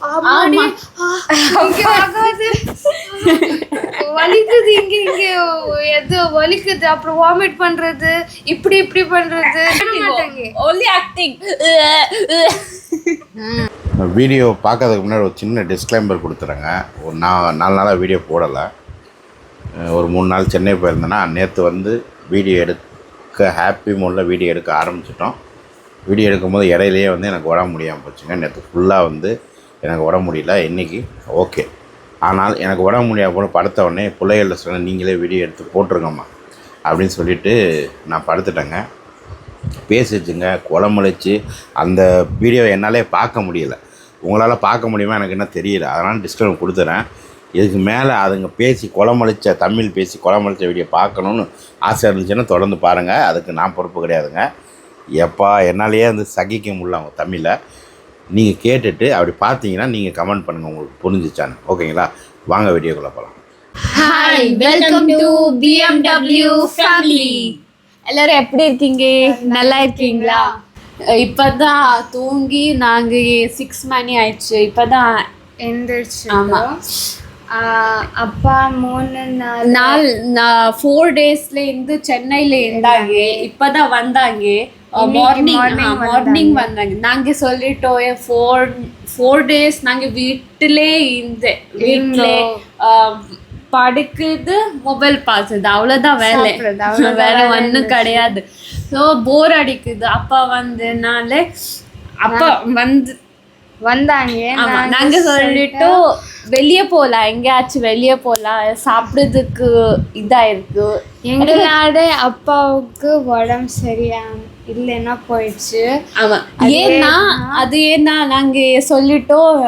ஆமாடி. ஆகாது. வலிக்குது இங்க இங்க. எது வலிக்குது. அப்புறம் வாமிட் பண்றது. இப்படி இப்படி பண்றது. வீடியோ பார்க்கறதுக்கு முன்னாடி ஒரு சின்ன டிஸ்க்ளைம்பர் கொடுத்துறேங்க. ஒரு நான் நாலு நாளாக வீடியோ போடலை. ஒரு மூணு நாள் சென்னை போயிருந்தேன்னா நேற்று வந்து வீடியோ எடுக்க ஹாப்பி மூடில் வீடியோ எடுக்க ஆரம்பிச்சிட்டோம். வீடியோ எடுக்கும்போது இடையிலேயே வந்து எனக்கு உடம்பு முடியாமல் போச்சுங்க. நேற்று ஃபுல்லாக வந்து எனக்கு உடம்பு முடியல இன்றைக்கி ஓகே ஆனால் எனக்கு உடம்பு முடியாத போல படுத்த உடனே பிள்ளைகளில் சொன்ன நீங்களே வீடியோ எடுத்து போட்டிருங்கம்மா. அப்படின்னு சொல்லிவிட்டு நான் படுத்துட்டேங்க. பேசிச்சுங்க குளமுளைச்சு அந்த வீடியோ என்னாலே பார்க்க முடியல. உங்களால் பார்க்க முடியுமா? எனக்கு என்ன தெரியல. அதனால் டிஸ்டர்ப் கொடுத்துறேன். இதுக்கு மேலே அதுங்க பேசி குளமளிச்ச தமிழ் பேசி குளமளிச்ச வீடியோ பார்க்கணுன்னு ஆசை இருந்துச்சுன்னா தொடர்ந்து பாருங்கள் அதுக்கு நான் பொறுப்பு கிடையாதுங்க. எப்பா என்னாலேயே வந்து சகிக்க முடியல அவங்க தமிழை. நீங்கள் கேட்டுட்டு அப்படி பார்த்தீங்கன்னா நீங்கள் கமெண்ட் பண்ணுங்கள் உங்களுக்கு புரிஞ்சிச்சான்னு ஓகேங்களா வாங்க வீடியோக்குள்ளே போகலாம் hi welcome to BMW family. எல்லாரும் எப்படி இருக்கீங்க? நல்லா இருக்கீங்களா? இப்பதான் தூங்கி நாங்க சிக்ஸ் மணி ஆயிடுச்சு. இப்பதான் எந்திரிச்சு. ஆமா. அப்பா மூணு நாள். நாள் நான் ஃபோர் டேஸ்ல இருந்து சென்னையில இருந்தாங்க. இப்பதான் வந்தாங்க. மார்னிங் மார்னிங் வந்தாங்க. நாங்க சொல்லிட்டோம் ஃபோர் ஃபோர் டேஸ் நாங்க வீட்டிலே இருந்த வீட்டிலே படுக்குது மொபைல் பார்க்குது. அவ்வளோதான் வேலை. வேற ஒன்றும் கிடையாது. ஸோ போர் அடிக்குது. அப்பா வந்தனால அப்பா வந்து வந்தாங்க. நாங்க சொல்லிட்டோம் வெளியே போலாம். எங்கேயாச்சும் வெளியே போலாம். சாப்பிடுறதுக்கு இதா இருக்கு எங்களாட அப்பாவுக்கு உடம்பு சரியா இல்லைன்னா போயிடுச்சு. ஆமா. ஏன்னா அது ஏன்னா நாங்க சொல்லிட்டோம்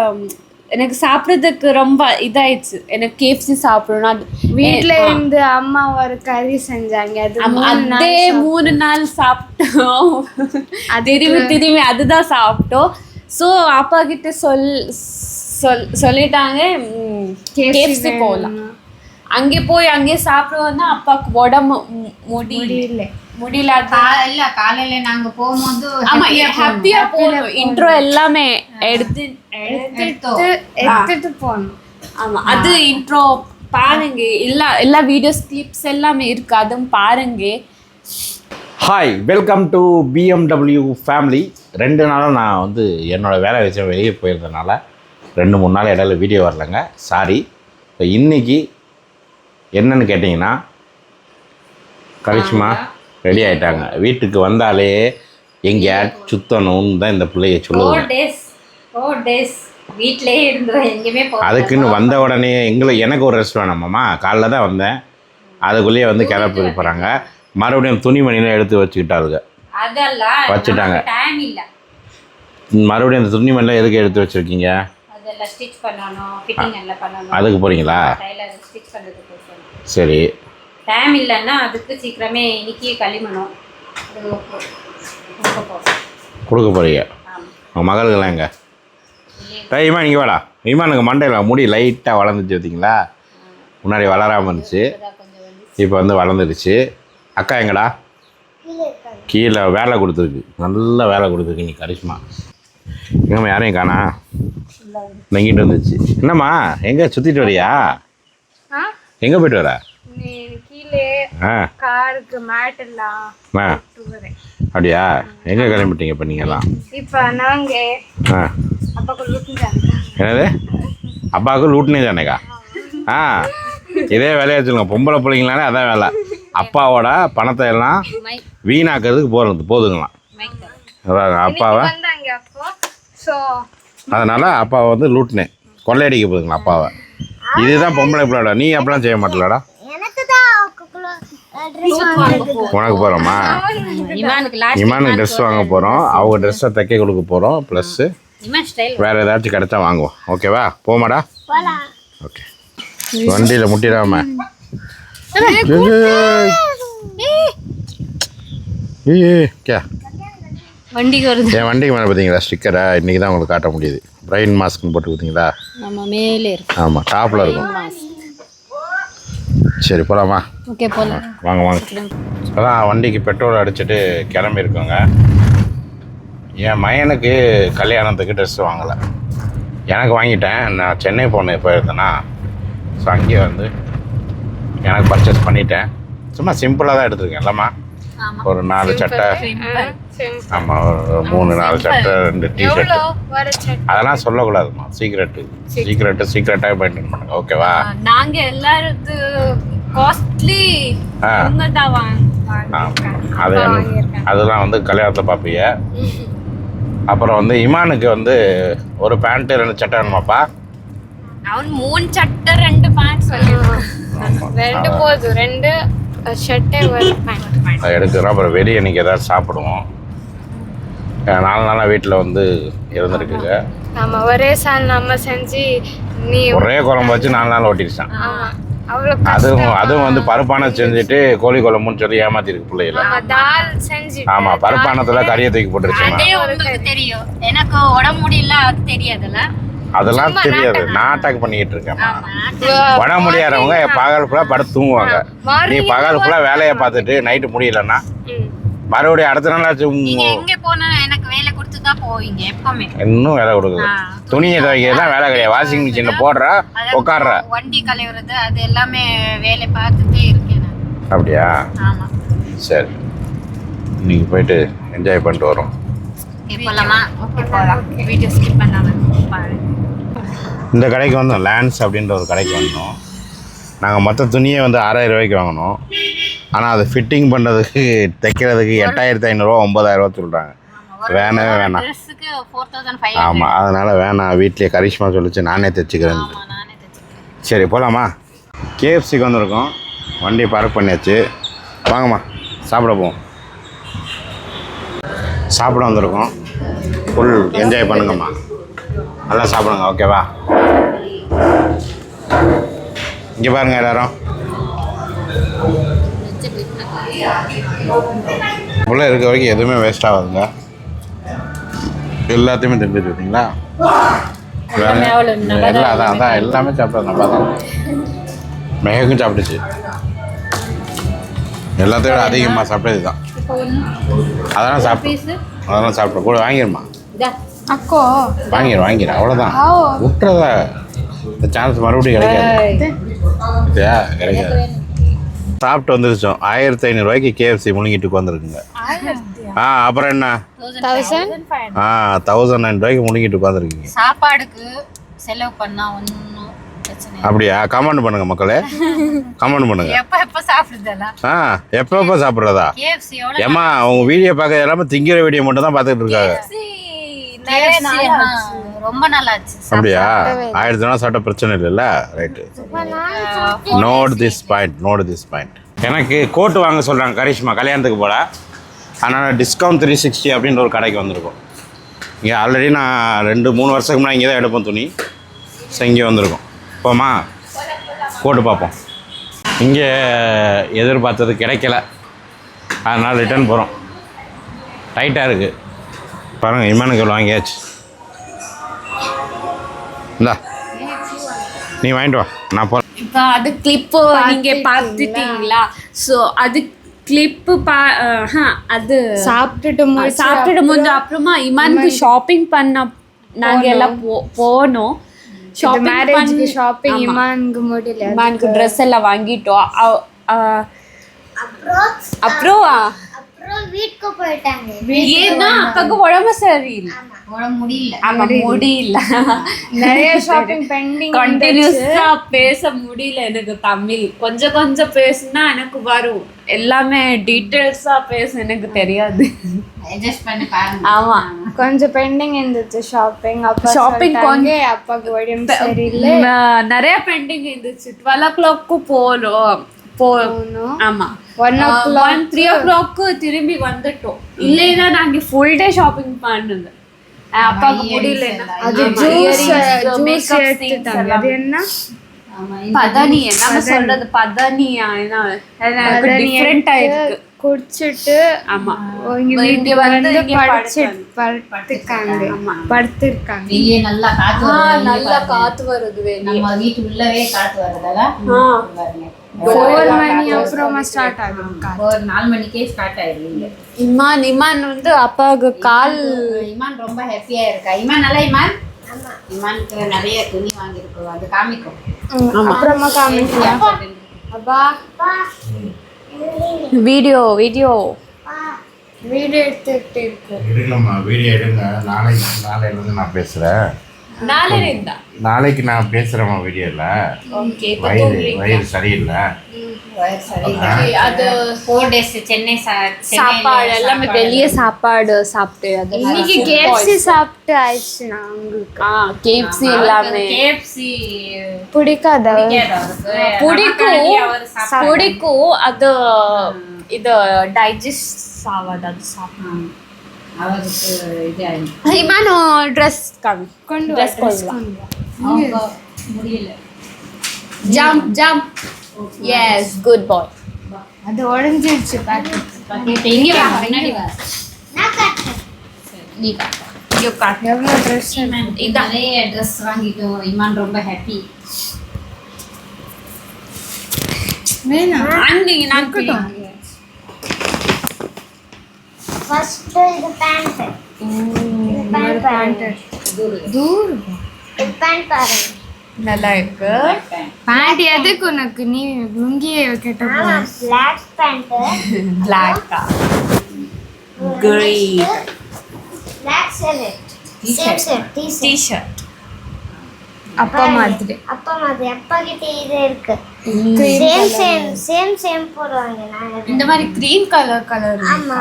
எனக்கு சாப்பிடுறதுக்கு ரொம்ப இதாயிடுச்சு. எனக்கு கேஎஃப்சி சாப்பிடணும் அது வீட்ல இருந்து அம்மா ஒரு கறி செஞ்சாங்க. அது ஆமா, மூணு நாள் அதே மூணு நாள் சாப்பிட்டோம். திரும்பி திரும்பி அதுதான் சாப்பிட்டோம். ஸோ அப்பா கிட்ட சொல் சொல் சொல்லிட்டாங்க கேஎஃப்சி போகலாம். அங்கே போய் அங்கே சாப்பிடுவோம்னா அப்பாவுக்கு உடம்பு முடியல. முடியல. இல்ல காலையில நாங்க போகும்போது ஆமா. ஹாப்பியா போகணும் இன்ட்ரோ எல்லாமே எடுத்து எடுத்தோம். எடுத்து- எடுத்துட்டு போனோம். ஆமா அது இன்ட்ரோ பாருங்க எல்லா எல்லா வீடியோஸ் கிளிப்ஸ் எல்லாமே இருக்கு. அதுவும் பாருங்க. Hi welcome to BMW family ரெண்டு நாளும் நான் வந்து என்னோடய வேலை விஷயம் வெளியே போயிருந்தனால ரெண்டு மூணு நாள் இடையில வீடியோ வரலங்க. சாரி இப்போ இன்றைக்கி என்னன்னு கேட்டிங்கன்னா கரிஷ்மா ரெடி ஆயிட்டாங்க. வீட்டுக்கு வந்தாலே எங்கேயா சுத்தணும்னு தான் இந்த பிள்ளைய சொல்லுவாங்க இருந்தோம் எங்கேயுமே அதுக்குன்னு வந்த உடனே எங்களை எனக்கு ஒரு ரெஸ்ட் வேணாமாம்மா காலைல தான் வந்தேன். அதுக்குள்ளேயே வந்து கிளப்பி போகிறாங்க மறுபடியும் துணிமணிலாம் எடுத்து வச்சுக்கிட்டாளுங்க. அதெல்லாம் வச்சுட்டாங்க. மறுபடியும் அந்த துணிமணிலாம் எதுக்கு எடுத்து வச்சுருக்கீங்க? அதுக்கு போகிறீங்களா. சரி. டைம் இல்லைன்னா அதுக்கு சீக்கிரமே இன்னைக்கு களிமணும். அது கொடுக்க போகிறீங்க ஆமாம் உங்கள் மகளுக்கெல்லாம் எங்க? டேய் இமான் இங்கே வாடா. இமானுக்கு மண்டையில் முடி லைட்டாக வளர்ந்துச்சு பார்த்தீங்களா முன்னாடி வளராமல் இருந்துச்சு. இப்போ வந்து வளர்ந்துடுச்சு. அக்கா எங்கடா? கீழே வேலை கொடுத்துருக்கு. நல்ல வேலை கொடுத்துருக்கு நீ கரிஷ்மா. எங்கம்மா யாரையும் காணா? நங்கிட்டு வந்துச்சு. என்னம்மா எங்கே சுற்றிட்டு வரியா? ஆ? எங்கே போயிட்டு வர? எல்லாம் அப்படியா? எங்கே கிளம்பிட்டீங்க இப்போ நாங்க லூட்டுஞ்சாங்க என்னது? அப்பாவுக்கு லூட்னே தானேக்கா ஆ. இதே வேலையை சொல்லுங்க பொம்பளை பிள்ளைங்களானே அதான் வேலை. அப்பாவோட பணத்தை எல்லாம் வீணாக்கிறதுக்கு போகிறது போதுங்களாம். அதான் அப்பாவை. அதனால் அப்பாவை வந்து லூட்னேன் கொள்ளையடிக்க போதுங்களா அப்பாவை. இதுதான் பொம்பளை பிள்ளைடா நீ அப்படிலாம் செய்ய மாட்டலடா உனக்கு போகிறோமா இமானுக்கு ட்ரெஸ் வாங்க போகிறோம் அவங்க ட்ரெஸ்ஸை தைக்க கொடுக்க போகிறோம் ப்ளஸ்ஸு இமான் ஸ்டைல் வேறு ஏதாச்சும் கிடைச்சா வாங்குவோம். ஓகேவா போமாடா? ஓகே வண்டியில் முட்டிடாம. கே. வண்டிக்கு வருது. என் வண்டிக்கு மேலே பார்த்தீங்களா ஸ்டிக்கரை இன்றைக்கி தான் உங்களுக்கு காட்ட முடியுது. பிரைன் மாஸ்க்னு போட்டு பார்த்தீங்களா நம்ம மேலே இருக்கு. ஆமாம் டாப்பில் இருக்கும். சரி போகலாமா ஓகே போலாம். வாங்க வாங்க. அதான் வண்டிக்கு பெட்ரோல் அடிச்சுட்டு கிளம்பியிருக்கோங்க. என் மயனுக்கு கல்யாணத்துக்கு ட்ரெஸ் வாங்கலை. எனக்கு வாங்கிட்டேன். நான் சென்னை போனேன் போயிருந்தேன்னா ஸோ அங்கேயே வந்து எனக்கு பர்ச்சேஸ் பண்ணிட்டேன். சும்மா சிம்பிளாக தான் எடுத்துருக்கேன் இல்லைம்மா? ஒரு நாலு சட்டை. ஆமாம் ஒரு மூணு நாலு சட்டை ரெண்டு டிஷர்ட் அதெல்லாம் சொல்லக்கூடாதும்மா. சீக்ரெட்டு சீக்ரெட்டு சீக்ரெட்டாக மெயின்டைன் பண்ணுங்க. ஓகேவா நாங்க எல்லாரும் காஸ்ட்லி அது அதெல்லாம் வந்து கல்யாணத்தை பார்ப்பீங்க அப்புறம் வந்து இமானுக்கு வந்து ஒரு பேண்ட்டு ரெண்டு சட்டை வேணுமாப்பா? அவன் மூணு சட்டை ரெண்டு பேண்ட் சொல்லிடுவான் ரெண்டு போதும். ரெண்டு ஷர்ட்டே ஒரு பேண்ட் அதை எடுக்கிறோம். அப்புறம் வெளியே இன்னைக்கு ஏதாவது சாப்பிடுவோம். நாலு நாளாக வீட்டில் வந்து இருந்திருக்குங்க. ஆமா. ஒரே சால் நம்ம செஞ்சு நீ ஒரே குழம்பு வச்சு நாலு நாள் ஓட்டிடுச்சான் அதுவும் அதுவும் வந்து பருப்பானை செஞ்சுட்டு கோழி குழம்புன்னு சொல்லி ஏமாத்திருக்கு பிள்ளைகள. ஆமா செஞ்சு ஆமா பருப்பானத்துல கறியை தூக்கி உங்களுக்கு தெரியும். எனக்கு உடம்பு முடியல அது தெரியாதுல்ல? அதெல்லாம் தெரியாது. நான் அட்டாக் பண்ணிக்கிட்டு இருக்கேன். வட முடியாதவங்க பகல் ஃபுல்லாக படுத்து தூங்குவாங்க. நீ பகல் ஃபுல்லாக வேலையை பார்த்துட்டு நைட்டு முடியலன்னா மறுபடியும் அடுத்த நாள் ஆச்சு, நீங்க உம், எங்க போனா எனக்கு வேலை கொடுத்து தான் போவீங்க எப்பவுமே. இன்னும் வேலை கொடுக்குது துணியை துவைக்கிறது தான் வேலை கிடையாது. வாஷிங் மிஷினில் போடுற உட்காடுற வண்டி கழுவுறது அது எல்லாமே வேலை பார்த்துட்டே இருக்கேன். அப்படியா? சரி. இன்னைக்கு போயிட்டு என்ஜாய் பண்ணிட்டு வரோம். இந்த கடைக்கு வந்தோம். லேண்ட்ஸ் அப்படின்ற ஒரு கடைக்கு வந்தோம். நாங்கள் மொத்த துணியை வந்து ஆறாயிரம் ரூபாய்க்கு வாங்கினோம். ஆனால் அது ஃபிட்டிங் பண்ணுறதுக்கு தைக்கிறதுக்கு எட்டாயிரத்தி ஐநூறுரூவா ஒம்பதாயிரரூவா சொல்கிறாங்க வேணவே வேணாம். ஆமாம் அதனால் வேணாம். வீட்லேயே கரிஷ்மா சொல்லிச்சு நானே தைச்சிக்கிறேன். சரி போகலாமா கேஎஃப்சிக்கு வந்திருக்கோம். வண்டி பார்க் பண்ணியாச்சு. வாங்கம்மா சாப்பிட போவோம். சாப்பிட வந்திருக்கோம். ஃபுல் என்ஜாய் பண்ணுங்கம்மா. நல்லா சாப்பிடுங்க ஓகேவா இங்கே பாருங்க எல்லாரும். உள்ள இருக்க வரைக்கும் எதுவுமே வேஸ்ட் ஆகாதுங்க. எல்லாத்தையுமே திண்டு வச்சுருக்கீங்களா எல்லாம் அதான் அதான் எல்லாமே சாப்பிட்டது நல்லா தான். மெஹக்கும் சாப்பிட்டுச்சு. எல்லாத்தையும் விட அதிகமாக சாப்பிட்டது தான். அதெல்லாம் சாப்பிட்டு அதெல்லாம் சாப்பிட்டு கூட வாங்கிடுமா அக்கோ. வாங்கிடு வாங்கிடு அவ்வளோதான் விட்டுறதா. இந்த சான்ஸ் மறுபடியும் கிடைக்காது. கிடைக்காது. சாப்பிட்டு வந்துருச்சோம். ஆயிரத்தி ஐநூறுரூவாய்க்கு கேஎஃப்சி முழுங்கிட்டு உட்காந்துருக்குங்க ஆ அப்புறம் என்ன? தௌசண்ட் ஆ தௌசண்ட் நைன் ரூபாய்க்கு முழுங்கிட்டு உட்காந்துருக்கீங்க சாப்பாடுக்கு செலவு பண்ணா ஒன்றும். அப்படியா? கமெண்ட் பண்ணுங்க மக்களே. கமெண்ட் பண்ணுங்க. எப்ப எப்ப சாப்பிடுதெல்லாம் ஆ எப்போ எப்போ சாப்பிட்றதா? கேஎஃப்சி எவ்வளோ ஏம்மா உங்க வீடியோ பார்க்க எல்லாமே திங்கிற வீடியோ மட்டும் தான் பார்த்துட்டு இருக்காங்க ரொம்ப நல்லா அப்படியா? ஆயிரத்தி நாள் சாப்பிட்ட பிரச்சனை இல்லைல்ல? Right note this point note this point எனக்கு கோட்டு வாங்க சொல்கிறாங்க கரிஷ்மா கல்யாணத்துக்கு போல. அதனால் டிஸ்கவுண்ட் த்ரீ சிக்ஸ்டி அப்படின்ற ஒரு கடைக்கு வந்திருக்கோம். இங்கே ஆல்ரெடி நான் ரெண்டு மூணு வருஷத்துக்கு முன்னாடி இங்கே தான் எடுப்போம் துணி. ஸோ இங்கே வந்திருக்கோம். போமா கோட்டு பார்ப்போம். இங்கே எதிர்பார்த்தது கிடைக்கல. அதனால் ரிட்டர்ன் போகிறோம் டைட்டாக இருக்குது பாருங்கள் இமானுக்கு வாங்கியாச்சு. இந்தா. நீ வாங்கிட்டு வா. நான் போ இப்போ அது கிளிப்பு நீங்க பார்த்துட்டீங்களா ஸோ அது கிளிப்பு பா அது சாப்பிட்டுட்டு சாப்பிட்டுட்டு முடிஞ்ச அப்புறமா இமானுக்கு ஷாப்பிங் பண்ண நாங்க எல்லாம் போ- போனோம். ஷாப்பிங் மேரேஜ்க்கு ஷாப்பிங் இமானுக்கு முடியல இமானுக்கு ட்ரெஸ் எல்லாம் வாங்கிட்டோம். அப்புறம் அப்புறம் வீட்டுக்கு போயிட்டாங்க. ஏன்னா அக்காக்கு உடம்பு சரியில்லை. உடம்பு முடியல. ஆமா முடியல. நிறைய ஷாப்பிங் பெண்டிங் கண்டினியூஸா பேச முடியல எனக்கு தமிழ். கொஞ்சம் கொஞ்சம் பேசுனா எனக்கு வரும். எல்லாமே டீட்டெயில்ஸா பேச எனக்கு தெரியாது. ஆமா. கொஞ்சம் பெண்டிங் இருந்துச்சு ஷாப்பிங் அப்பா ஷாப்பிங் அப்பாக்கு உடம்பு சரியில்லை. நிறைய பெண்டிங் இருந்துச்சு. டுவெல் ஓ கிளாக்கு போறோம் ஆமா. ஒன் ஓ ஒன் த்ரீ ஓ கிளாக்கு திரும்பி வந்துட்டோம். இல்லைன்னா நாங்க ஃபுல் டே ஷாப்பிங் பண்ணுது அப்பாவுக்கு முடியல அது ஜூஸ் ஜூஸ் எடுத்துட்டாங்க. அது என்ன? பதானி. என்ன சொல்றது பதானியா? என்ன டிஃப்ரெண்டா இருக்கு. குடிச்சிட்டு ஆமா. இங்க வந்து படுத்துருக்காங்க படுத்திருக்காங்க. வெளியே நல்லா காத்து நல்லா காத்து வருது வெளியே. நம்ம வீட்டு உள்ளவே காத்து வருதுல ஆ. பாருங்க. ஃபோர் மணி அப்புறமா ஸ்டார்ட் ஆகும். ஒரு நாலு மணிக்கே ஸ்டார்ட் ஆயிடுவீங்க இமான் இமான் வந்து அப்பாவுக்கு கால் இமான் ரொம்ப ஹாப்பியா இருக்கா? இமான் நல்லா இமான்? இமானுக்கு நிறைய துணி வாங்கியிருக்கோம். அது காமிக்கும். அப்புறமா அப்பா. Video video. வீடியோ எடுத்துக்கிட்டு இருக்கு. எடுங்கம்மா வீடியோ எடுங்க. நாளைக்கு நாளையிலேருந்து நான் பேசுகிறேன் நாளைக்கு நான் பேசுகிறேம்மா வீடியோவில் ஓகே வயிறு வயிறு சரியில்லை. அது ஃபோர் டேஸ் சென்னை சாப்பாடு எல்லாமே வெளிய சாப்பாடு சாப்பிட்டு அதெல்லாம் இன்னைக்கு கேஎஃப்சி சாப்பிட்டு ஆயிடுச்சு நான் உங்களுக்கு ஆ கேஎஃப்சி எல்லாமே கேஎஃப்சி பிடிக்காத? பிடிக்கும். பிடிக்கும். அது இது டைஜஸ்ட் ஆகாது அது சாப்பிடும் கொண்டு வா. அவங்க முடியல. Jump jump yes good boy அது பக்கெட் இங்கே வா முன்னாடி வா. நீ காட்டு. யூ காட்டு எவ்வளோ ட்ரெஸ் இதான். நிறைய ட்ரெஸ் வாங்கிட்டோம் இமான் ரொம்ப ஹாப்பி வேணாம். அங்கே நான் ஃபர்ஸ்ட் இது பேண்ட் இது பேண்ட் பாருங்க தூர் இது பேண்ட் பாருங்க நல்லா இருக்கு. பேண்ட் எதுக்கு உனக்கு? நீ லுங்கியே கேட்ட ஆமா black pant பிளாக்கா black shirt same shirt T T shirt அப்பா மாதிரி. அப்பா மாதிரி அப்பா கிட்ட இது இருக்கு. சேம் சேம் சேம் சேம் போடுவாங்க நாங்க. இந்த மாதிரி கிரீன் கலர் கலர் ஆமா.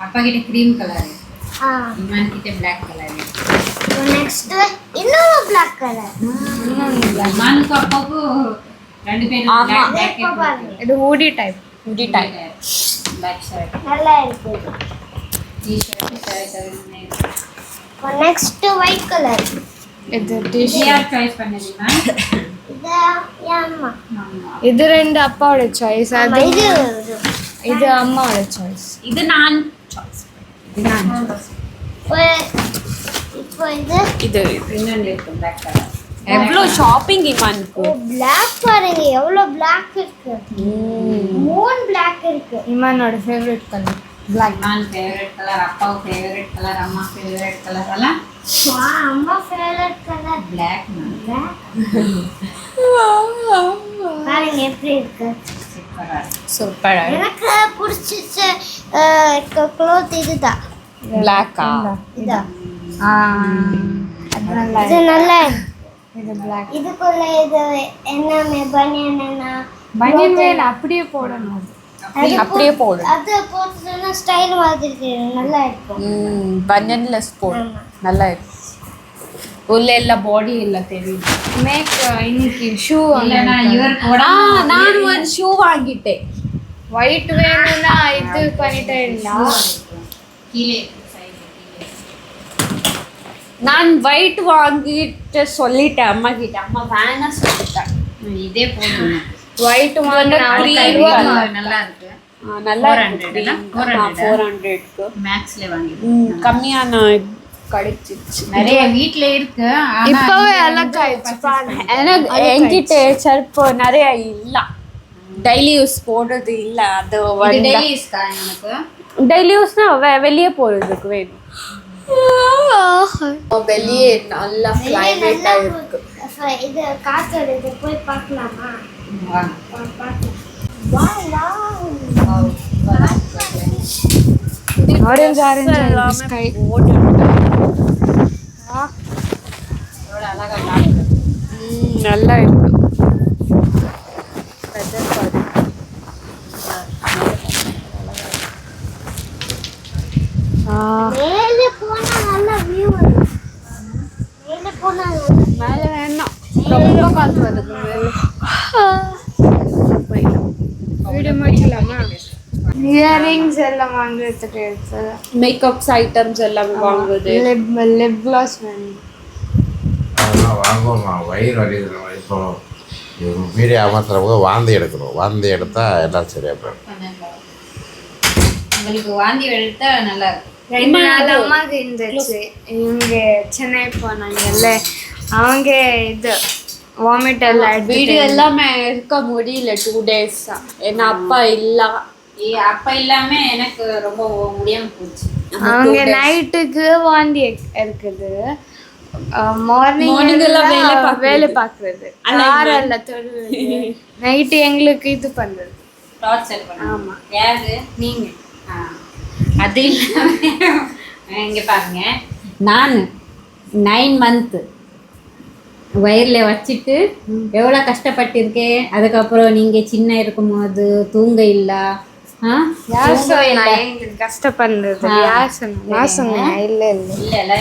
அப்பா கிட்ட கிரீம் கலர் இமான் கிட்ட பிளாக் கலர் நெக்ஸ்ட் இன்னொரு பிளாக் கலர் ரெண்டு பேரும். பிளாக் பாருங்க இது ஹூடி டைப் முடி டைப் பிளாக் ஷர்ட் நல்லா இருக்கு T shirt shirt next white colour இது சாய்ஸ் ரெண்டு அப்பாவோட சாய்ஸ் அது இது அம்மாவோட சாய்ஸ் இது நான். இது பிளாக் எவ்வளோ ஷாப்பிங் இமானுக்கு பிளாக் பாருங்க எவ்வளவு பிளாக் இருக்கு மூணு பிளாக் இருக்கு? இமானோட favourite colour black Iman favourite colour அப்பாவு ஃபேவரட் கலர் அம்மா ஃபேவரட் கலர் எல்லாம் அம்மா ஃபேவரட் கலர் பிளாக் பாருங்க எப்படி இருக்கு. சூப்பர் எனக்கு பிடிச்சிச்ச க்ளோத் இதுதான் பிளாக்கா இதான் ஆ அது நல்லா இது நல்லா. இது பிளாக் இதுக்குள்ள இது என்ன பனியன் என்ன? பனியன் மேல அப்படியே போடணும் அப்படியே போடு. அது போட்டுனா ஸ்டைல் மாதிரி இருக்கு. நல்லா இருக்கும். ம் பனியன்லெஸ் போடு. நல்லா இருக்கு. உள்ள எல்லா பாடி எல்லாம் தெரியுது மேக் இன்னைக்கு ஷூ நான் ஒரு ஷூ வாங்கிட்டேன். ஒயிட் வேணும்னா இது பண்ணிட்டேன் கீழே நான் ஒயிட் வாங்கிட்டு சொல்லிட்டேன் அம்மா கிட்ட அம்மா வேணா சொல்லிட்டேன் இதே போதும். ஒயிட் வாங்கினா நல்லா இருக்கு. நல்லா ஃபோர் ஹண்ட்ரட்க்கு மேக்ஸ்ல வாங்கி கம்மியான கிடைச்சிச்சு நிறைய வீட்ல இருக்கு இப்பவே எனக்கு என்கிட்ட செருப்பு நிறைய இல்ல. டெய்லி யூஸ் போடுறது இல்ல அது டெய்லி யூஸ்க்கா எனக்கு? டெய்லி யூஸ்னா வெளியே போறதுக்கு வேணும். வெளியே நல்லா கிளைமேட்டா இருக்கு. இது காத்து வருது போய் பார்க்கலாமா? பார்க்கலாம் வா, வா. ஆரஞ்சு ஆரஞ்சு ஸ்கை எவ்வளோ அழகா காட்டுது நல்லா இருக்கு மேலே போனா நல்ல வியூ வரும் மேலே போனா நல்ல மேல வேணாம் ரொம்ப காத்து வருது மேல வீடியோ முடிக்கலாமா இயரிங்ஸ் எல்லாம் வாங்குறதுக்கு எடுத்து. மேக்கப்ஸ் ஐட்டம்ஸ் எல்லாமே வாங்குது லிப் லிப் கிளாஸ் வேணும். அதெல்லாம் வாங்குவோம்மா வயிறு வலியுது இப்போ வீடியோ அமர்த்துறவங்க வாந்தி எடுக்கணும். வாந்தி எடுத்தால் எல்லாம் சரியாக போயிடும் உங்களுக்கு வாந்தி எடுத்தா நல்லா ரெண்டு நாள் இருந்துச்சு. இவங்க சென்னை போனாங்கல்ல. அவங்க இது வாமிட் எல்லாம் வீடியோ எல்லாமே இருக்க முடியல டூ டேஸ் ஏன்னா அப்பா இல்ல. அப்ப இல்லாம எனக்கு ரொம்ப முடியாம போச்சு. அவங்க நைட்டுக்கு வாந்தி இருக்குது. மார்னிங் Morning எல்லாம் வேலை பார்க்கறது. நைட்டு எங்களுக்கு இது பண்றது டார்ச்சர் பண்ண ஆமா. யாரு? நீங்க. அது இல்லாம இங்க பாருங்க. நான் நைன் மந்த்து வயிறில் வச்சுட்டு எவ்வளோ கஷ்டப்பட்டிருக்கேன். அதுக்கப்புறம் நீங்கள் சின்ன இருக்கும்போது தூங்க இல்லை. கஷ்டப்படுறது யார் சொன்னா நான் சொன்னேன்? இல்ல இல்ல. இல்லை இல்லை.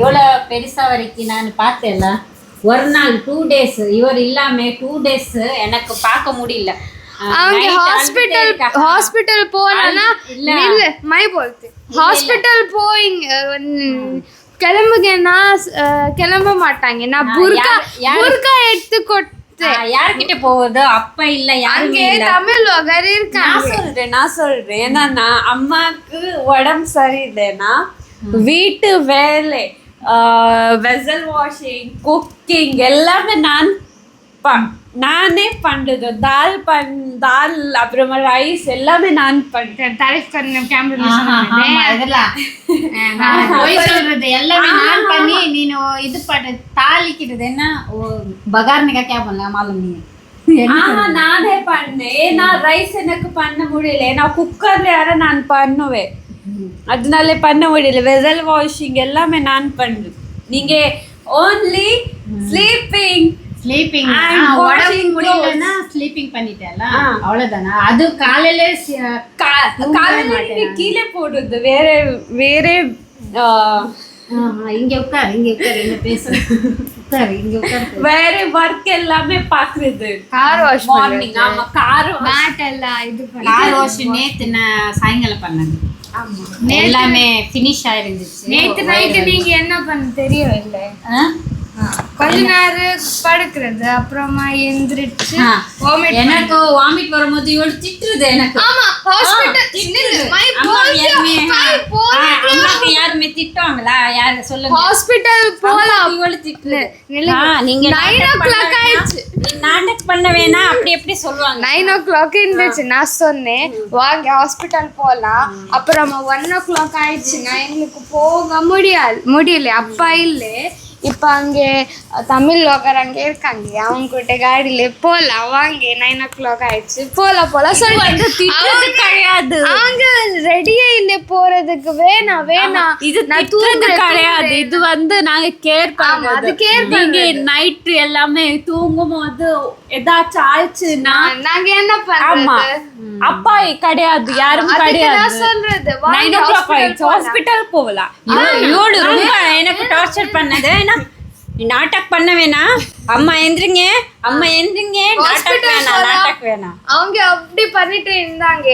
எவ்வளோ பெருசாக வரைக்கும் நான் பார்த்தேன்ல. ஒரு நாள் டூ டேஸ் இவர் இல்லாம டூ டேஸ் எனக்கு பார்க்க முடியல. அவங்க ஹாஸ்பிட்டல். ஹாஸ்பிட்டல் போனா இல்ல. மை போல்து ஹாஸ்பிட்டல் கிளம்புங்கன்னா கிளம்ப மாட்டாங்க. நான் புர்கா புர்கா எடுத்து கொட்டு ஆ, யார்கிட்ட போகுது? அப்பா இல்லை யாருமே இல்லை. தமிழ் வகர் இருக்காங்க. நான் சொல்றேன் நான் சொல்றேன். ஏன்னா நான் அம்மாக்கு உடம்பு சரியில்லைன்னா வீட்டு வேலை வெசல் வாஷிங் குக்கிங் எல்லாமே நான் நானே பண்றது தால் பண் தால் அப்புறமா ரைஸ் எல்லாமே நான் பண்றேன் தாரிஃப் பண்ண கேமரா இதெல்லாம். போய் சொல்றது எல்லாமே நான் பண்ணி நீನು இது பண்ண தாளிக்கிறது என்ன? ஓ பகார்னிகா கே பண்ணல மாலும். நீ நானே பண்ணேன். ஏன்னா ரைஸ் எனக்கு பண்ண முடியல. ஏன்னா குக்கர்ல யார நான் பண்ணுவேன். அதனால பண்ண முடியல. வெசல் வாஷிங் எல்லாமே நான் பண்ணுறேன் நீங்க ஓன்லி ஸ்லீப்பிங் ஸ்லீப்பிங் உடம்பு முடியலன்னா ஸ்லீப்பிங் பண்ணிட்டேல. அவ்வளவுதானா? அது காலையில காலையில கீழே போடுறது வேற வேற இங்க உட்கார் இங்க உட்கார் என்ன பேசுற உட்கார் இங்க உட்கார். வேற ஒர்க் எல்லாமே பாக்குறது. கார் வாஷ் மார்னிங் ஆமா கார் மேட் எல்லாம் இது பண்ணி கார் வாஷ் நேத்து நான் சாயங்காலம் பண்ணேன் எல்லாமே ஃபினிஷ் ஆயிருந்துச்சு. நேத்து நைட்டு நீங்க என்ன பண்ண தெரியும் இல்ல? கொஞ்ச நேரம் படுக்கிறது அப்புறமா எந்திரிச்சு எனக்கு வாமிட் வரும்போது இவಳು திட்டுறது எனக்கு. ஆமா ஹாஸ்பிடல் யாருமே திட்டுவாங்களா? யாரு சொல்லுங்க. ஹாஸ்பிடல் போலாம். நில்லுங்க. ஆ, நீங்க நாடகம் o'clock பண்ண ஆயிடுச்சு. வேணாம். நீ நாடகம் பண்ண வேணாம். அப்படி எப்படி சொல்லுவாங்க. நைன் ஓ கிளாக் இருந்துச்சு நான் சொன்னேன் வாங்க ஹாஸ்பிட்டல் போலாம். அப்புறமா ஒன் ஓ கிளாக் ஆயிடுச்சுன்னா எங்களுக்கு போக முடியாது. முடியல அப்பா இல்லை. இப்போ அங்கே தமிழ் லோக்கர் அங்கே இருக்காங்க. அவங்க கிட்ட காடியில போலாம் வாங்க நைன் ஓ கிளாக் ஆயிடுச்சு. போலாம் சொல்லிட்டு திட்டுறது கிடையாது. அவங்க ரெடியே இல்லை போறதுக்கு வேணாம் வேணாம் இது நான் தூங்குறேன், கிடையாது. இது வந்து நாங்க கேர் பண்றது அது care நீங்க நைட் எல்லாமே தூங்கும் போது ஏதாச்சும் ஆயிடுச்சுன்னா நாங்க என்ன பண்றது? அப்பா கிடையாது யாரும் கிடையாது நான் ஓ கிளாக் ஆயிடுச்சு. ஹாஸ்பிட்டல் போகலாம் இவಳು ரொம்ப எனக்கு டார்ச்சர் பண்ணது ஏன்னா நீ நாடக் பண்ண வேணாம் அம்மா எந்திரிங்க அம்மா எந்திரிங்க Hospital வேணாம். நாடக் வேணாம் அவங்க அப்படி பண்ணிட்டு இருந்தாங்க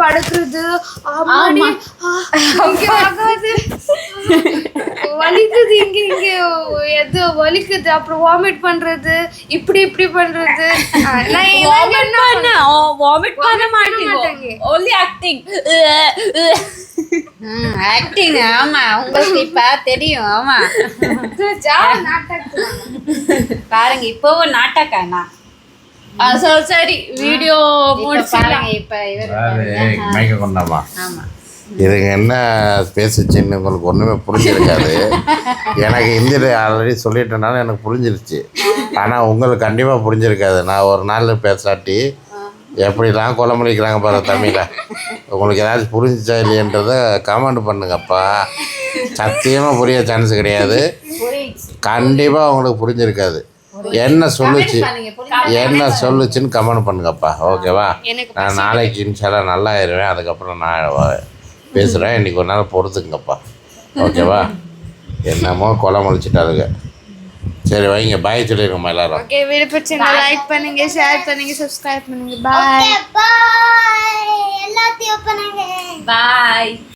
படுக்கிறது ஆமாடி வலிக்குது இங்க இங்க எது வலிக்குது? அப்புறம் வாமிட் பண்றது இப்படி இப்படி பண்றது. என்ன பண்ண வாமிட் பண்ண மாட்டாங்க. only acting. ஆக்டிங் ஆமா. உங்களுக்கு இப்ப தெரியும் ஆமா. பாருங்க இப்பவும் நாட்டக்கானா சரி வீடியோ முடிச்சு பாருங்க இப்ப இவர் ஆமா. இதுங்க என்ன பேசுச்சுன்னு உங்களுக்கு ஒன்றுமே புரிஞ்சிருக்காது. எனக்கு ஹிந்தியில் ஆல்ரெடி சொல்லிட்டனால எனக்கு புரிஞ்சிருச்சு. ஆனால் உங்களுக்கு கண்டிப்பாக புரிஞ்சிருக்காது. நான் ஒரு நாள் பேசாட்டி எப்படிலாம் குழம்பளிக்கிறாங்க பாரு தமிழை. உங்களுக்கு ஏதாச்சும் புரிஞ்சிச்சா இல்லையன்றதை கமெண்ட் பண்ணுங்கப்பா. சத்தியமாக புரிய சான்ஸ் கிடையாது. கண்டிப்பாக உங்களுக்கு புரிஞ்சிருக்காது. என்ன சொல்லுச்சு என்ன சொல்லுச்சுன்னு கமெண்ட் பண்ணுங்கப்பா. ஓகேவா நான் நாளைக்கு இன்ஷால்லாம் நல்லா ஆயிடுவேன் அதுக்கப்புறம் நான் பேசுகிறேன் இன்னைக்கு ஒரு நாள் பொறுத்துக்குங்கப்பா. ஓகேவா? என்னமோ கொலை முழிச்சிட்டாருங்க சரி வைங்க. பாய் சொல்லிடுங்கம்மா எல்லாரும். ஓகே வீடியோ பிடிச்சிருந்தா லைக் பண்ணுங்க ஷேர் பண்ணுங்க சப்ஸ்கிரைப் பண்ணுங்க. பாய் பாய் எல்லாத்தையும் பண்ணுங்க பாய்